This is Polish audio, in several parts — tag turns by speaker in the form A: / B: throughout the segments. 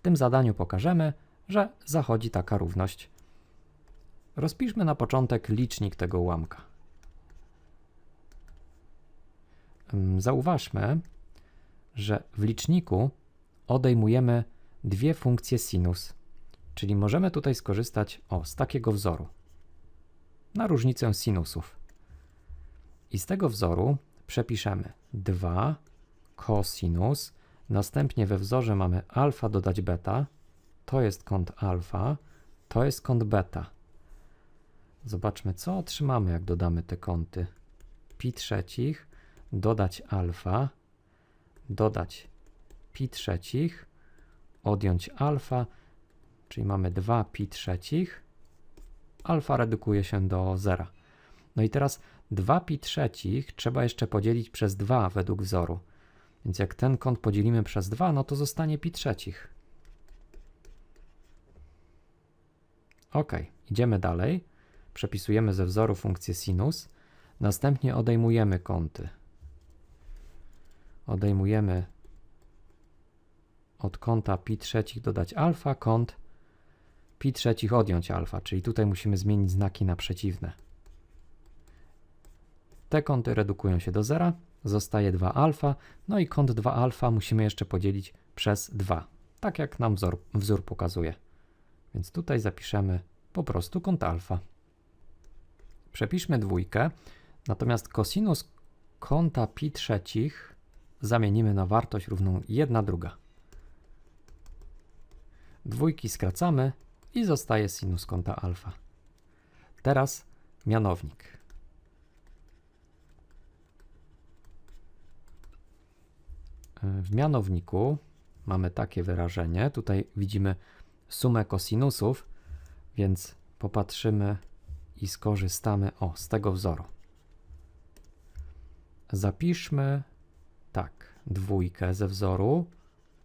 A: W tym zadaniu pokażemy, że zachodzi taka równość. Rozpiszmy na początek licznik tego ułamka. Ym, Zauważmy, że w liczniku odejmujemy dwie funkcje sinus, czyli możemy tutaj skorzystać o, z takiego wzoru na różnicę sinusów. I z tego wzoru przepiszemy 2 cosinus, następnie we wzorze mamy alfa dodać beta, to jest kąt alfa, to jest kąt beta. Zobaczmy, co otrzymamy, jak dodamy te kąty. Pi trzecich, dodać alfa, dodać pi trzecich, odjąć alfa, czyli mamy 2 pi trzecich, alfa redukuje się do zera. No i teraz 2 pi trzecich trzeba jeszcze podzielić przez 2 według wzoru. Więc jak ten kąt podzielimy przez 2, no to zostanie pi trzecich. Ok, idziemy dalej. Przepisujemy ze wzoru funkcję sinus. Następnie odejmujemy kąty. Odejmujemy od kąta pi trzecich dodać alfa, kąt pi trzecich odjąć alfa, czyli tutaj musimy zmienić znaki na przeciwne. Te kąty redukują się do zera, zostaje 2 alfa, no i kąt 2 alfa musimy jeszcze podzielić przez 2, tak jak nam wzór, wzór pokazuje. Więc tutaj zapiszemy po prostu kąt alfa. Przepiszmy dwójkę, natomiast kosinus kąta pi trzecich zamienimy na wartość równą 1 druga. Dwójki skracamy i zostaje sinus kąta alfa. Teraz mianownik. W mianowniku mamy takie wyrażenie. Tutaj widzimy sumę kosinusów, więc popatrzymy i skorzystamy o, z tego wzoru. Zapiszmy tak, dwójkę ze wzoru,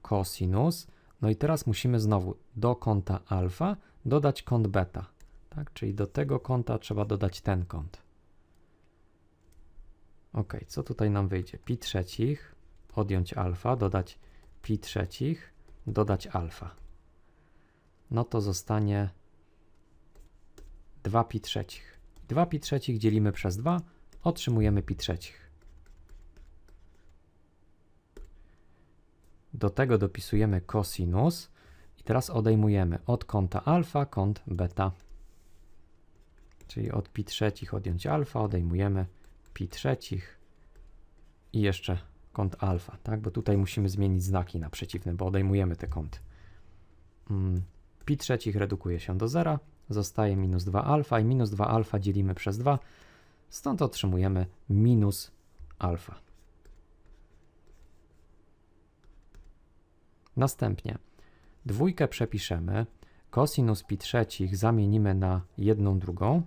A: kosinus, no i teraz musimy znowu do kąta alfa dodać kąt beta, tak? Czyli do tego kąta trzeba dodać ten kąt. Ok, co tutaj nam wyjdzie? Pi trzecich, odjąć alfa, dodać pi trzecich, dodać alfa. No to zostanie 2 pi trzecich. 2 pi trzecich dzielimy przez 2, otrzymujemy pi trzecich. Do tego dopisujemy cosinus i teraz odejmujemy od kąta alfa kąt beta. Czyli od pi trzecich odjąć alfa odejmujemy pi trzecich i jeszcze kąt alfa, tak? Bo tutaj musimy zmienić znaki na przeciwne, bo odejmujemy te kąty. Mm, pi trzecich redukuje się do zera, zostaje minus 2 alfa i minus 2 alfa dzielimy przez 2, stąd otrzymujemy minus alfa. Następnie dwójkę przepiszemy, cosinus pi trzecich zamienimy na jedną drugą,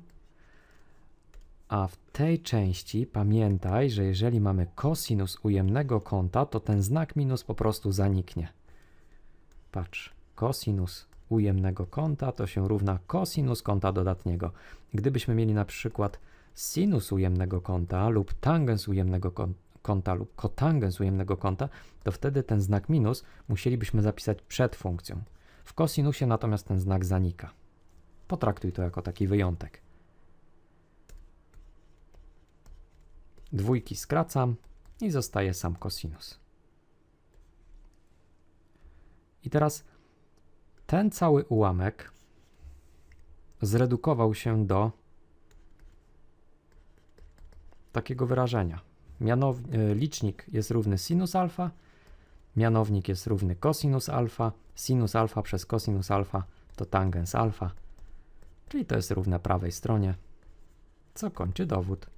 A: a w tej części pamiętaj, że jeżeli mamy cosinus ujemnego kąta, to ten znak minus po prostu zaniknie. Patrz, cosinus ujemnego kąta to się równa cosinus kąta dodatniego. Gdybyśmy mieli na przykład sinus ujemnego kąta lub tangens ujemnego kąta lub kotangens ujemnego kąta, to wtedy ten znak minus musielibyśmy zapisać przed funkcją. W kosinusie natomiast ten znak zanika. Potraktuj to jako taki wyjątek. Dwójki skracam i zostaje sam kosinus. I teraz ten cały ułamek zredukował się do takiego wyrażenia. Mianow, e, licznik jest równy sinus alfa, mianownik jest równy cosinus alfa, sinus alfa przez cosinus alfa to tangens alfa, czyli to jest równe prawej stronie, co kończy dowód.